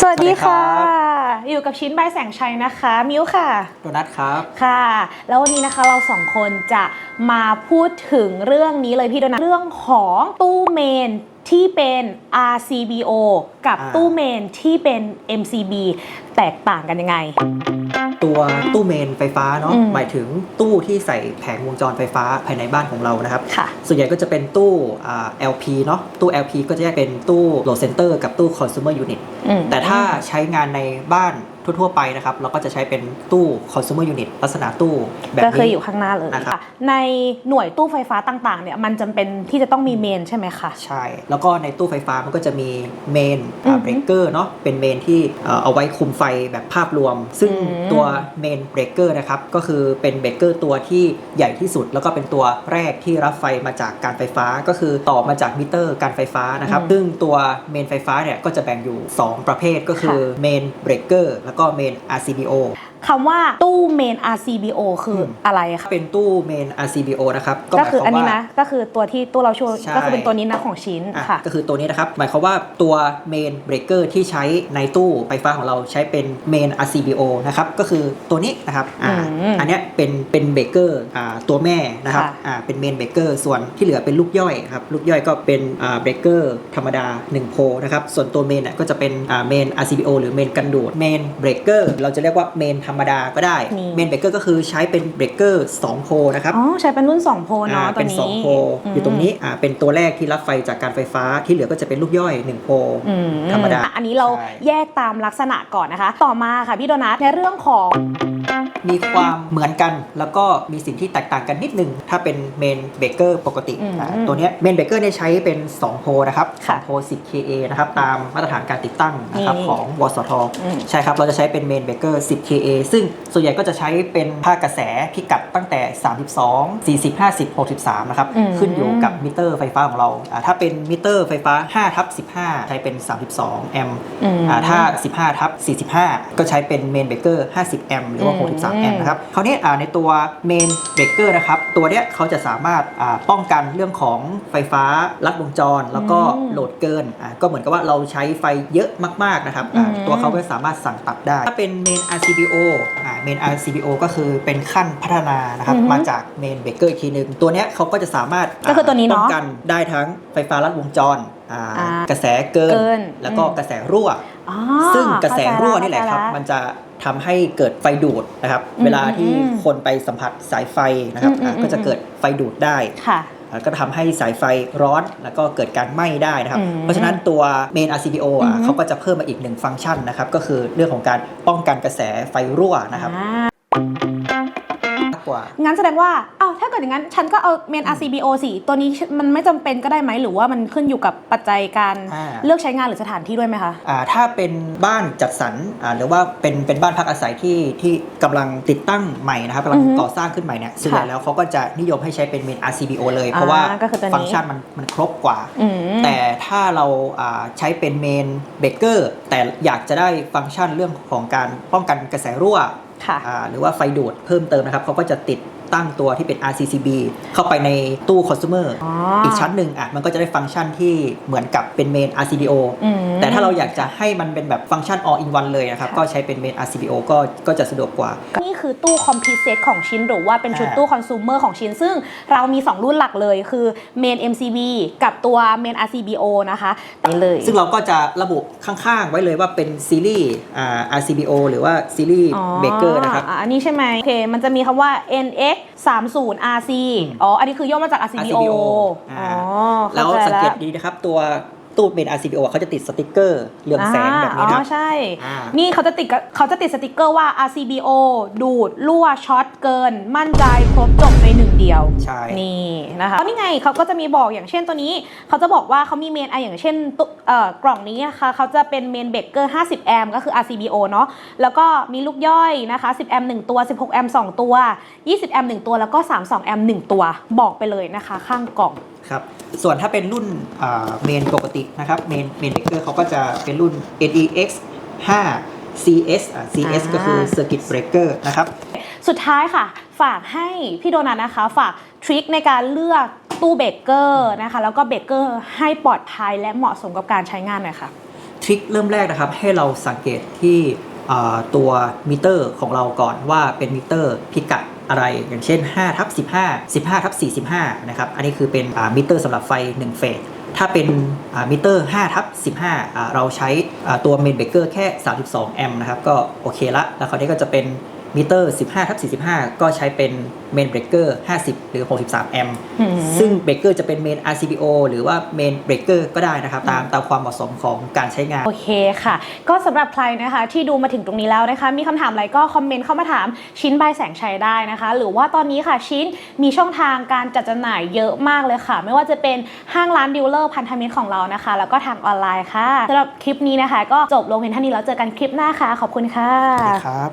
สวัสดีค่ะสวัสดีครัอยู่กับชิ้นใบแสงชัยนะคะ มิวค่ะโดนัทครับค่ะ แล้ววันนี้นะคะเราสองคนจะมาพูดถึงเรื่องนี้เลยพี่โดนัทเรื่องของตู้เมนที่เป็น RCBO กับอ่าตู้เมนที่เป็น MCB แตกต่างกันยังไง ตัวตู้เมนไฟฟ้าเนาะอืมหมายถึงตู้ที่ใส่แผงวงจรไฟฟ้าภายในบ้านของเรานะครับค่ะส่วนใหญ่ก็จะเป็นตู้อ่า LP เนาะตู้ LP ก็จะแยกเป็นตู้ load center กับตู้ consumer unit อืมแต่ถ้าใช้งานในบ้าน ทั่วๆไปนะครับเราก็จะใช้เป็นตู้ consumer unit ลักษณะตู้แบบก็คือนี้อยู่ข้างหน้าเลยนะครับค่ะในหน่วยตู้ไฟฟ้าต่างๆเนี่ยมันจำเป็นที่จะต้องมีเมนใช่ไหมคะใช่ แล้วก็ในตู้ไฟฟ้ามันก็จะมีเมนอือฮึเบรกเกอร์เนาะเป็นเมนที่เอ่อเอาไว้คุมไฟแบบภาพรวม ซึ่งอืมตัวเมนเบรกเกอร์นะครับก็คือเป็นเบรกเกอร์ตัวที่ใหญ่ที่สุด แล้วก็เป็นตัวแรกที่รับไฟมาจากการไฟฟ้าก็คือต่อมาจากมิเตอร์การไฟฟ้านะครับซึ่งตัวเมนไฟฟ้าเนี่ยก็จะแบ่งอยู่ 2 ประเภทก็คือเมนเบรกเกอร์แล้วก็เมน RCBO คำว่าตู้เมน RCBO คืออมอะไรคะเป็นตู้เมน RCBO นะครับหก็มายคือวามอันนี้ว่านะก็คือตัวที่ตู้เราช่วยใช่ก็คือเป็นตัวนี้นะของชิ้นอะค่ะก็คือตัวนี้นะครับหมายความว่าตัวเมนเบรกเกอร์ที่ใช้ในตู้ไฟฟ้าของเราใช้เป็นเมน RCBO นะครับก็คือตัวนี้นะครับอ่าอืมอันเนี้ยเป็นเป็นเบรกเกอร์อ่าตัวแม่นะครับค่ะอ่าเป็นเมนเบรกเกอร์ส่วนที่เหลือเป็นลูกย่อยครับลูกย่อยก็เป็นอ่าเบรกเกอร์ธรรมดา 1 โพลนะครับส่วนตัวเมนอะก็จะเป็นอ่าเมน RCBO หรือเมนกันดูดเมนเบรกเกอร์เราจะเรียกว่าเมนธรรมดาก็ได้นี่ เมนเบรกเกอร์ก็คือใช้เป็นเบรกเกอร์2โพลนะครับอ๋อใช้เป็นรุ่น 2 โพลเนาะอ่าตัวเป็น นี้2 โพลอยู่ตรงนี้อ่าเป็นตัวแรกที่รับไฟจากการไฟฟ้าที่เหลือก็จะเป็นลูกย่อย 1 โพล อืมธรรมดาอะอันนี้เราใช่ แยกตามลักษณะก่อนนะคะ ต่อมาค่ะพี่โดนัทในเรื่องของ มีความเหมือนกัน แล้วก็มีสิ่งที่แตกต่างกันนิดนึง ถ้าเป็นเมนเบเกอร์ปกติอืมอ่าตัวเนี้ยเมนเบเกอร์เนี่ยใช้เป็น 2 โพลนะครับค่ะ2โพล10 KA นะครับตามมาตรฐานการติดตั้งนะครับนี่ของวสทอืมใช่ครับ เราจะใช้เป็นเมนเบเกอร์ 10 KA ซึ่งส่วนใหญ่ก็จะใช้เป็นค่ากระแสพิกัดตั้งแต่ 32 40 50 63 นะครับอืมขึ้นอยู่กับมิเตอร์ไฟฟ้าของเราอ่าถ้าเป็นมิเตอร์ไฟฟ้า 5 ทับ 15 ใช้เป็น 32 แอมป์อืมอ่าถ้า 15 ทับ 45 ก็ใช้เป็นเมนเบเกอร์ 50 แอมป์หรือว่าอืม63แอมป์นะครับคราวนี้อ่าในตัวเมนเบเกอร์นะครับ ตัวเนี้ยเขาจะสามารถอ่าป้องกันเรื่องของไฟฟ้าลัดวงจร แล้วก็อืมโหลดเกินอ่าก็เหมือนกับว่าเราใช้ไฟเยอะมาก ๆ นะครับอ่าอืมตัวเขาก็สามารถสั่งตัดได้ ถ้าเป็นเมน RCBO อ่าเมน RCBO ก็คือเป็นขั้นพัฒนานะครับอือฮึมาจากเมนเบเกอร์อีกทีหนึ่งตัวเนี้ยเขาก็จะสามารถก็คือตัวนี้เนอะป้องกันได้ทั้งไฟฟ้าลัดวงจรอ่าอ่ากระแสเกินเกิน แล้วก็อืมกระแสรั่วอ๋อซึ่งกระแสรั่วนี่แหละเข้าใจครับ มันจะ ทำให้เกิดไฟดูดนะครับอืมเวลาที่อืมคนไปสัมผัสสายไฟนะครับอืมอืมอะก็จะเกิดไฟดูดได้ค่ะอะก็ทำให้สายไฟร้อนแล้วก็เกิดการไหม้ได้นะครับอืมเพราะฉะนั้นตัว main RCBO อะอืมเขาก็จะเพิ่มมาอีกหนึ่งฟังก์ชันนะครับ ก็คือเรื่องของการป้องกันกระแสไฟรั่วนะครับอ่ามา กกว่า งั้นแสดงว่าอ้าวถ้าเกิดอย่างนั้น ฉันก็เอาเมน RCBO สิตัวนี้มันไม่จำเป็นก็ได้ไหมหรือว่ามันขึ้นอยู่กับปัจจัยการอ่า เลือกใช้งานหรือสถานที่ด้วยไหมคะ อ่าถ้าเป็นบ้านจัดสรรอ่าหรือว่าเป็นเป็นบ้านพักอาศัยที่ที่กำลังติดตั้งใหม่นะครับกำลังอือฮึก่อสร้างขึ้นใหม่เนี่ยส่วนใหญ่ค่ะแล้วเขาก็จะนิยมให้ใช้เป็นเมน RCBO เลย เพราะว่าอ่าก็คือตัวนี้ ฟังก์ชันมันมันครบกว่า อืม แต่ถ้าเราอ่าใช้เป็นเมนเบเกอร์แต่อยากจะได้ฟังก์ชันเรื่องของการป้องกันกระแสรั่วค่ะอ่า หรือว่าไฟดูดเพิ่มเติมนะครับเขาก็จะติด ตั้งตัวที่เป็น RCCB เข้าไปในตู้คอน sumer อ๋ออีกชั้นหนึ่งอะมันก็จะได้ฟังก์ชันที่เหมือนกับเป็นเมน RCBO อืมแต่ถ้าเราอยากจะให้มันเป็นแบบฟังก์ชัน all in one เลยนะครับค่ะก็ใช้เป็นเมน RCBO ก็ก็จะสะดวกกว่า นี่คือตู้คอมพิวเซตของชิ้นหรือว่าเป็นชุดอ่าตู้คอน sumer ของชิ้น ซึ่งเรามี 2 รุ่นหลักเลยคือ Main MCB กับตัว Main RCBO นะคะนี่เลย ซึ่งเราก็จะระบุข้างๆ ไว้เลยว่าเป็นซีรีส์อ่า RCBO หรือว่าซีรีส์เบเกอร์นะครับอ่าอันนี้ใช่ไหมโอเคมันจะมีคำว่า NX 30 RC อ๋อ อันนี้คือย่อมาจาก RCBO RCBO อ๋อแล้วข้าใจสังเกตดีนะครับตัว ตู้เมน RCBO อะเขาจะติดสติกเกอร์เรืองแสงแบบนี้อ๋นะอใช่อ่านี่เขาจะติดกับเขาจะติดสติกเกอร์ว่า RCBO ดูดรั่วช็อตเกิน มั่นใจครบจบในหนึ่งเดียว ใช่ นี่นะคะแล้วนี่ไงเขาก็จะมีบอกอย่างเช่นตัวนี้ เขาจะบอกว่าเขามีเมนอะอย่างเช่นตุ๊เอ่อกล่องนี้นะคะเขาจะเป็นเมนเบเกอร์ 50 แอมป์ก็คือ RCBO เนาะแล้วก็มีลูกย่อยนะคะ 10 แอมป์1ตัว 16 แอมป์2ตัว 20 แอมป์1ตัวแล้วก็ 32 แอมป์1ตัวบอกไปเลยนะคะ ข้างกล่องครับ ส่วนถ้าเป็นรุ่นเมนปกตินะครับเมนเมนเบเกอร์เขาก็จะเป็นรุ่น NEX 5 CS อะ CS อ่าก็คือ Circuit Breaker นะครับ สุดท้ายค่ะ ฝากให้พี่โดนัทนะคะ ฝากทริคในการเลือกตู้เบเกอร์นะคะ แล้วก็เบเกอร์ให้ปลอดภัยและเหมาะสมกับการใช้งานหน่อยค่ะ ทริคเริ่มแรกนะครับ ให้เราสังเกตที่อ่าตัวมิเตอร์ของเราก่อนว่าเป็นมิเตอร์พิกัด อะไร อย่างเช่น5ทับ15 15ทับ45นะครับอันนี้คือเป็นมิเตอร์สำหรับไฟ1เฟสถ้าเป็นมิเตอร์5ทับ15 เราใช้ตัวเมนเบกเกอร์แค่ 32 แอมป์นะครับก็โอเคละ แล้วคราวนี้ก็จะเป็น มิเตอร์ 15ทับ45 ก็ใช้เป็นเมนเบรกเกอร์ 50 หรือ 63 แอมป์อืมซึ่งเบรกเกอร์จะเป็นเมน RCBO หรือว่าเมนเบรกเกอร์ก็ได้นะครับ ตามตามความเหมาะสมของการใช้งาน โอเคค่ะ ก็สำหรับใครนะคะที่ดูมาถึงตรงนี้แล้วนะคะ มีคำถามอะไรก็คอมเมนต์เข้ามาถามชิ้นใบแสงชัยได้นะคะ หรือว่าตอนนี้ค่ะชิ้นมีช่องทางการจัดจำหน่ายเยอะมากเลยค่ะ ไม่ว่าจะเป็นห้างร้านดิวเลอร์พันธมิตรของเรานะคะ แล้วก็ทางออนไลน์ค่ะสำหรับคลิปนี้นะคะ ก็จบลงเพียงเท่านี้แล้วเจอกันคลิปหน้าค่ะ ขอบคุณค่ะครับ